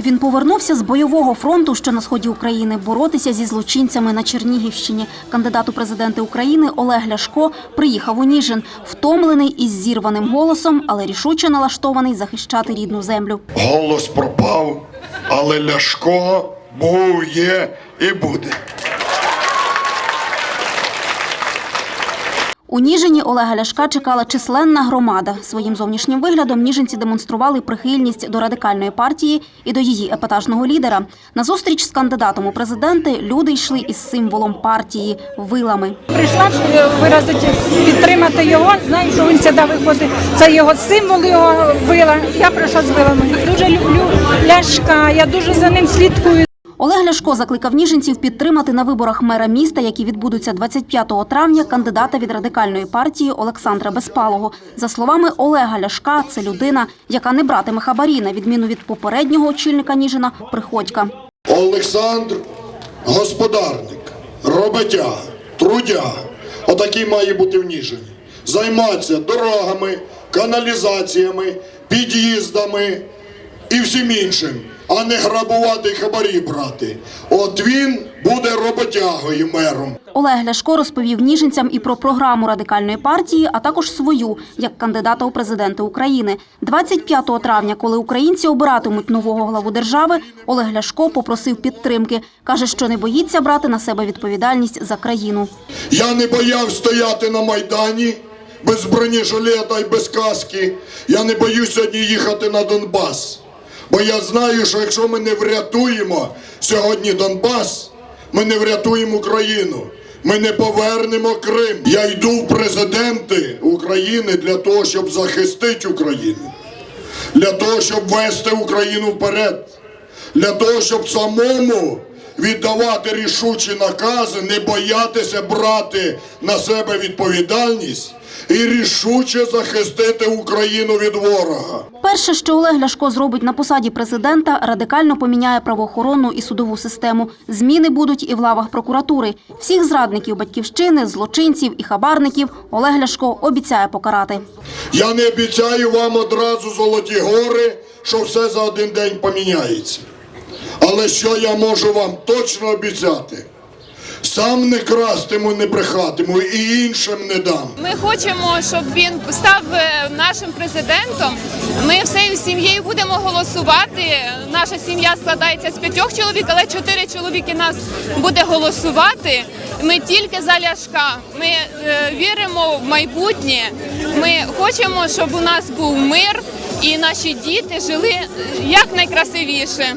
Він повернувся з бойового фронту, що на сході України, боротися зі злочинцями на Чернігівщині. Кандидат у президенти України Олег Ляшко приїхав у Ніжин, втомлений із зірваним голосом, але рішуче налаштований захищати рідну землю. Голос пропав, але Ляшко був, є і буде. У Ніжині Олега Ляшка чекала численна громада. Своїм зовнішнім виглядом ніжинці демонстрували прихильність до радикальної партії і до її епатажного лідера. На зустріч з кандидатом у президенти люди йшли із символом партії вилами. Прийшла е, виразити, підтримати його. Знаю, що він завжди виходить. Це його символ, його вила. Я прийшла з вилами. Дуже люблю Ляшка, я дуже за ним слідкую. Олег Ляшко закликав ніжинців підтримати на виборах мера міста, які відбудуться 25 травня, кандидата від радикальної партії Олександра Безпалого. За словами Олега Ляшка, це людина, яка не братиме хабарі, на відміну від попереднього очільника Ніжина Приходька. Олександр господарник, роботяга, трудяга. Отакий має бути в Ніжині. Займатися дорогами, каналізаціями, під'їздами і всім іншим, а не грабувати хабарі брати. От він буде роботягою мером. Олег Ляшко розповів ніжинцям і про програму радикальної партії, а також свою як кандидата у президенти України. 25 травня, коли українці обиратимуть нового главу держави, Олег Ляшко попросив підтримки. каже, що не боїться брати на себе відповідальність за країну. Я не бояв стояти на Майдані без бронежилета і без каски. Я не боюсь сьогодні їхати на Донбас. Бо я знаю, що якщо ми не врятуємо сьогодні Донбас, ми не врятуємо Україну. Ми не повернемо Крим. Я йду в президенти України для того, щоб захистити Україну, для того, щоб вести Україну вперед, для того, щоб самому віддавати рішучі накази, не боятися брати на себе відповідальність і рішуче захистити Україну від ворога. Перше, що Олег Ляшко зробить на посаді президента, радикально поміняє правоохоронну і судову систему. Зміни будуть і в лавах прокуратури. Всіх зрадників батьківщини, злочинців і хабарників Олег Ляшко обіцяє покарати. Я не обіцяю вам одразу золоті гори, що все за один день поміняється. Але що я можу вам точно обіцяти? Сам не крастиму, не брехатиму і іншим не дам. Ми хочемо, щоб він став е, нашим президентом. Ми всією сім'єю будемо голосувати. Наша сім'я складається з п'ятьох чоловік, але чотири чоловіки нас буде голосувати. Ми тільки за ляшка. Ми е, віримо в майбутнє. Ми хочемо, щоб у нас був мир і наші діти жили е, якнайкрасивіше.